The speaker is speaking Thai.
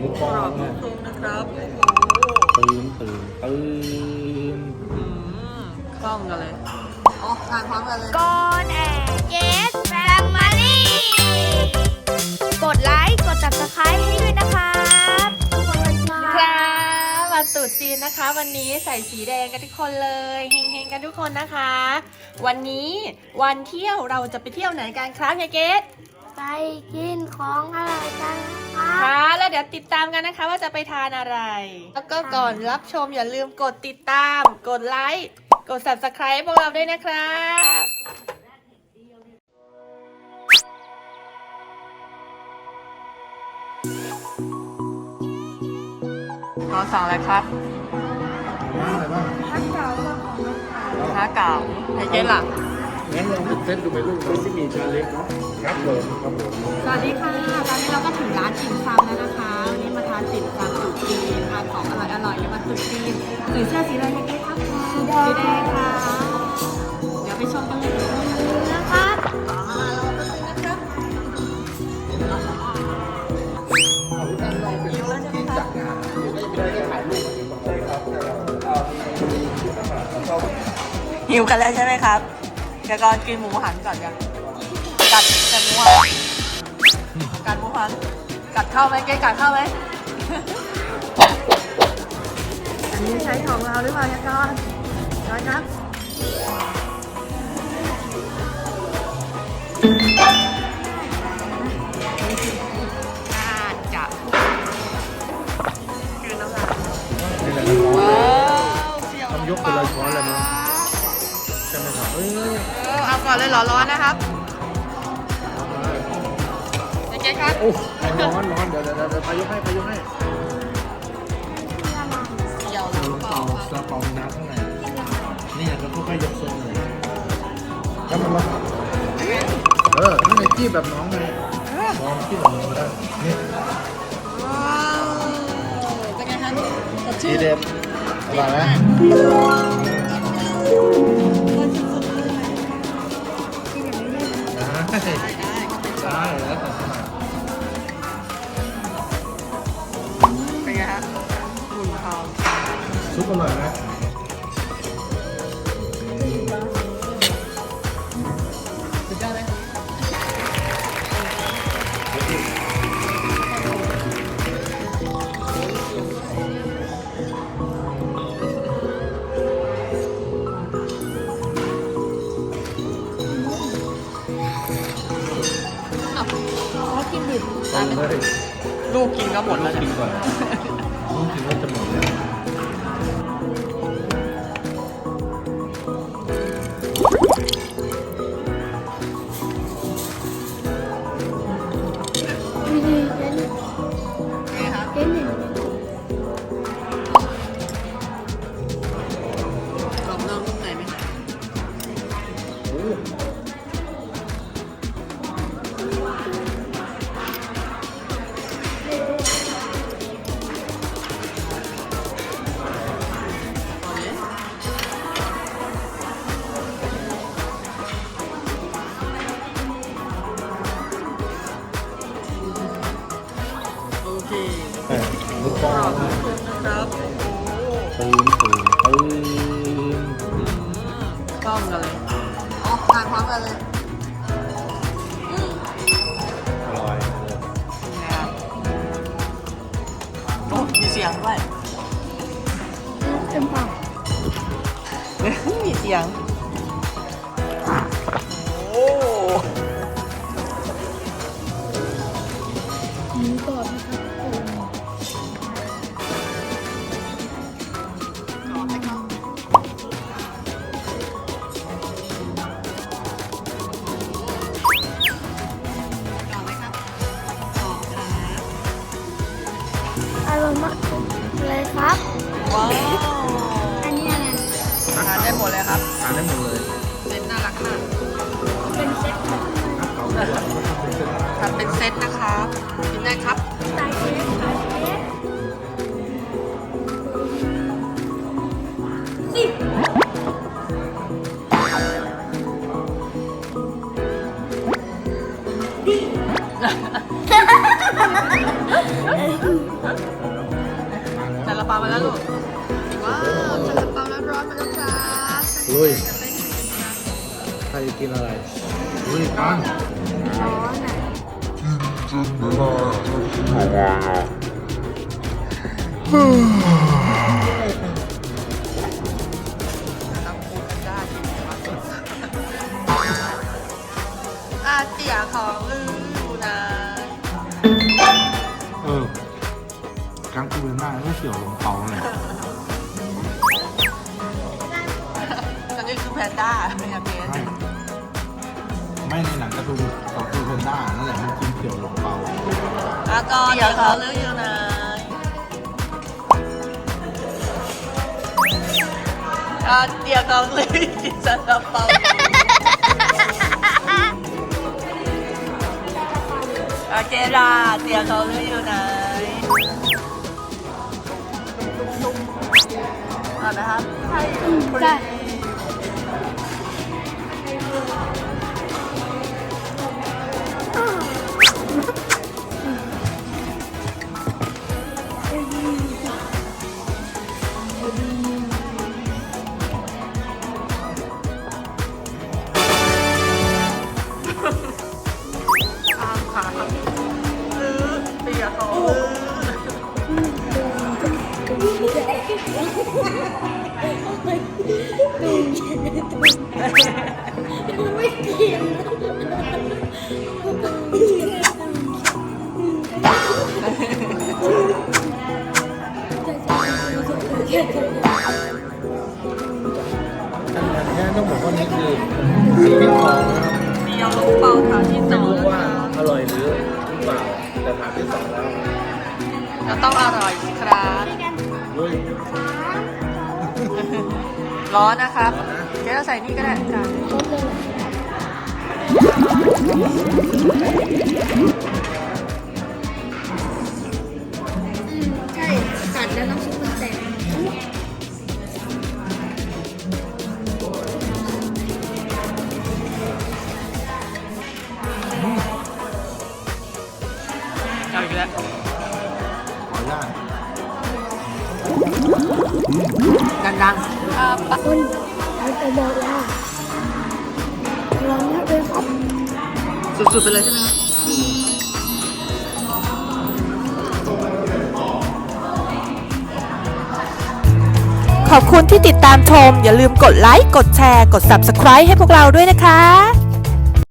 มุกฟอกรอบงเนี่ยตรงนะครับโอ้โหตื่นตื่นตื่นอืมคล่องกันเลยอ๋อทานพร้อมกันเลยกอนแอนเกสแฟมิลี่กดไลค์ กด subscribe ให้ด้วยนะครับครับวันตรุษจีนนะคะ วันนี้ใส่สีแดงกันทุกคนเลยเฮงๆกันทุกคนนะคะ วันนี้วันเที่ยวเราจะไปเที่ยวไหนกันครับยายเกสไปกินของอร่อยกันนะคะค่ะแล้วเดี๋ยวติดตามกันนะคะว่าจะไปทานอะไร แล้วก็ก่อนรับชมอย่าลืมกดติดตาม กดไลค์ กด subscribe พวกเราด้วยนะครับขอสั่งอะไรครับมาอะไรบ้างฮะเก่าไอเจ๊ล่ะงั้นลองเซตดูไปลูกดูที่มีชาเล็กเนาะครับผมครับผมสวัสดีค่ะ ตอนนี้เราก็ถึงร้านติ่ม หิวกันแล้วใช่ไหมครับเดี๋ยวก่อนกินหมูหันก่อนยังกัดกัดหมูหันกัดหมูหันกัดเข้าไหมเก๊กัดเข้าไหมอันนี้ใช้ของเราหรือเปล่าเนี่ยก่อนก่อนครับ ออเอาก่อนเลยเหรอร้อนนะครับเอามาเจ๊ครับโอ้ร้อนร้อนเดี๋ยวเดี๋ยวเดี๋ยวพายุให้พายุให้เสี่ยวซาน้ำเปล่าเปาครับซาเปาน้ำข้างในนี่เราค่อยๆยกโซนเลยแล้วมันมาเออนี่ไงจี้แบบน้องไงลองจี้แบบน้องก็ได้นี่ว้าวเป็นไงคะสดทีชื่นเด็ดอร่อยไหม ได้ได้ได้แล้วแต่ถนัดเป็นไงฮะหุ่นทองซุปอร่อยไหม กินดิบเอาเลยลูกกินก็หมดแล้วกิเนี่ยนก่อนต้องกินว่าจะหมดแล้ว กฟขอบครับตื่นตื่นตื่นพร้อมกันเลยอ๋อทานพร้อมกันเลยอร่อยนะครับโอ้มีเสียงด้วยเต็มปากมีเสียงโอ้หมูกรอบนะครั มากเลยครับ ว้าวอันนี้อะไรทานได้หมดเลยครับทานได้หมดเลยเซตน่ารักมากเป็นเซ็ตแบบครับเขาก็ทำเป็นเส้นทำเป็นเซตนะครับกินได้ครับสไตล์เค้กสไตล์เค้กอซาลา เปามาแล้วลูก ว้าวซาลาเปาร้อนๆมาแล้วจ้าลุย ใครจะกินอะไรลุยกันร้อนอะต้อง กังกูเป็นหน้าไม่เกี่ยวลงเปาเลยอันนี้คือแพนด้าอยากเห็นไม่ไม่ในหนังการ์ตูนของคือเพนด้านั่นแหละมันกินเกี่ยวลงเปาอาก็เดี๋ยวเขาลืออยู่นะอาเตี่ยของลือกินซาลาเปาโอเคล่ะเตี่ยเขาลืออยู่ไหน เอานะครับใช่ใช่ ร้อนนะครับ เจ๊เราใส่นี่ก็ได้จ้ะ ดังๆอ่าปะคุณเราจะบอกว่าร้อนมากเลยครับสุดๆไปเลยใช่ไหมครับขอบคุณที่ติดตามชม อย่าลืมกดไลค์ กดแชร์ กด Subscribe ให้พวกเราด้วยนะคะ